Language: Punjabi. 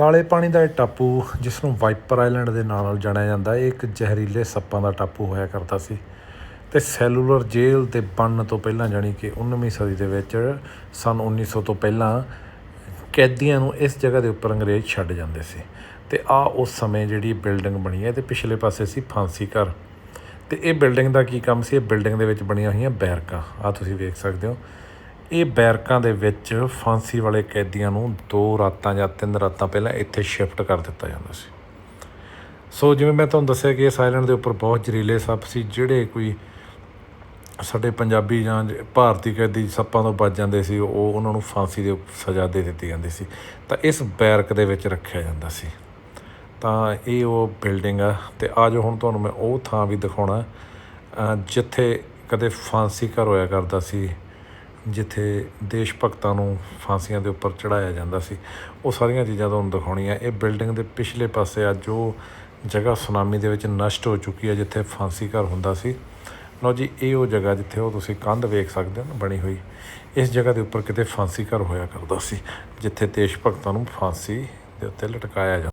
ਕਾਲੇ ਪਾਣੀ ਦਾ ਇਹ ਟਾਪੂ, ਜਿਸ ਨੂੰ ਵਾਈਪਰ ਆਈਲੈਂਡ ਦੇ ਨਾਂ ਨਾਲ ਜਾਣਿਆ ਜਾਂਦਾ, ਇਹ ਇੱਕ ਜ਼ਹਿਰੀਲੇ ਸੱਪਾਂ ਦਾ ਟਾਪੂ ਹੋਇਆ ਕਰਦਾ ਸੀ ਤੇ ਸੈਲੂਲਰ ਜੇਲ੍ਹ ਦੇ ਬਣਨ ਤੋਂ ਪਹਿਲਾਂ ਜਾਣੀ ਕਿ 19ਵੀਂ ਸਦੀ ਦੇ ਵਿੱਚ ਸਨ 1900 ਤੋਂ ਪਹਿਲਾਂ ਕੈਦੀਆਂ ਨੂੰ ਇਸ ਜਗ੍ਹਾ ਦੇ ਉੱਪਰ ਅੰਗਰੇਜ਼ ਛੱਡ ਜਾਂਦੇ ਸੀ ਤੇ ਆ ਉਸ ਸਮੇਂ ਜਿਹੜੀ ਬਿਲਡਿੰਗ ਬਣੀ ਹੈ ਤੇ ਪਿਛਲੇ ਪਾਸੇ ਸੀ ਫਾਂਸੀ ਘਰ ਤੇ ਇਹ ਬਿਲਡਿੰਗ ਦਾ ਕੀ ਕੰਮ ਸੀ? ਇਹ ਬਿਲਡਿੰਗ ਦੇ ਵਿੱਚ ਬਣੀਆਂ ਹੋਈਆਂ ਬੈਰਕਾਂ। ਆ ਤੁਸੀਂ ਵੇਖ ਸਕਦੇ ਹੋ। ਇਹ ਬੈਰਕਾਂ ਦੇ ਵਿੱਚ ਫਾਂਸੀ ਵਾਲੇ ਕੈਦੀਆਂ ਨੂੰ ਦੋ ਰਾਤਾਂ ਜਾਂ ਤਿੰਨ ਰਾਤਾਂ ਪਹਿਲਾਂ ਇੱਥੇ ਸ਼ਿਫਟ ਕਰ ਦਿੱਤਾ ਜਾਂਦਾ ਸੀ। ਸੋ ਜਿਵੇਂ ਮੈਂ ਤੁਹਾਨੂੰ ਦੱਸਿਆ ਕਿ ਇਸ ਆਈਲੈਂਡ ਦੇ ਉੱਪਰ ਬਹੁਤ ਜ਼ਹਿਰੀਲੇ ਸੱਪ ਸੀ, ਜਿਹੜੇ ਕੋਈ ਸਾਡੇ ਪੰਜਾਬੀ ਜਾਂ ਜ- ਭਾਰਤੀ ਕੈਦੀ ਸੱਪਾਂ ਤੋਂ ਬਚ ਜਾਂਦੇ ਸੀ, ਉਹ ਉਹਨਾਂ ਨੂੰ ਫਾਂਸੀ ਦੇ ਸਜ਼ਾ ਦੇ ਦਿੱਤੀ ਜਾਂਦੀ ਸੀ। ਤਾਂ ਇਸ ਬੈਰਕ ਦੇ ਵਿੱਚ ਰੱਖਿਆ ਜਾਂਦਾ ਸੀ। ਤਾਂ ਇਹ ਉਹ ਬਿਲਡਿੰਗ ਆ ਤੇ ਅੱਜ ਹੁਣ ਤੁਹਾਨੂੰ ਮੈਂ ਉਹ ਥਾਂ ਵੀ ਦਿਖਾਉਣਾ ਜਿੱਥੇ ਕਦੇ ਫਾਂਸੀ ਘਰ ਹੋਇਆ ਕਰਦਾ ਸੀ। ਜਿੱਥੇ ਦੇਸ਼ ਭਗਤਾਂ ਨੂੰ ਫਾਂਸੀਆਂ ਦੇ ਉੱਪਰ ਚੜਾਇਆ ਜਾਂਦਾ ਸੀ, ਉਹ ਸਾਰੀਆਂ ਚੀਜ਼ਾਂ ਤੁਹਾਨੂੰ ਦਿਖਾਉਣੀਆਂ। ਇਹ ਬਿਲਡਿੰਗ ਦੇ ਪਿਛਲੇ ਪਾਸੇ ਅੱਜ ਉਹ ਜਗ੍ਹਾ ਸੁਨਾਮੀ ਦੇ ਵਿੱਚ ਨਸ਼ਟ ਹੋ ਚੁੱਕੀ ਹੈ, ਜਿੱਥੇ ਫਾਂਸੀ ਘਰ ਹੁੰਦਾ ਸੀ। ਲਓ ਜੀ, ਇਹ ਉਹ ਜਗ੍ਹਾ ਜਿੱਥੇ ਉਹ ਤੁਸੀਂ ਕੰਧ ਵੇਖ ਸਕਦੇ ਹੋ ਨਾ, ਬਣੀ ਹੋਈ। ਇਸ ਜਗ੍ਹਾ ਦੇ ਉੱਪਰ ਕਿਤੇ ਫਾਂਸੀ ਘਰ ਹੋਇਆ ਕਰਦਾ ਸੀ, ਜਿੱਥੇ ਦੇਸ਼ ਭਗਤਾਂ ਨੂੰ ਫਾਂਸੀ ਦੇ ਉੱਤੇ ਲਟਕਾਇਆ ਜਾਂਦਾ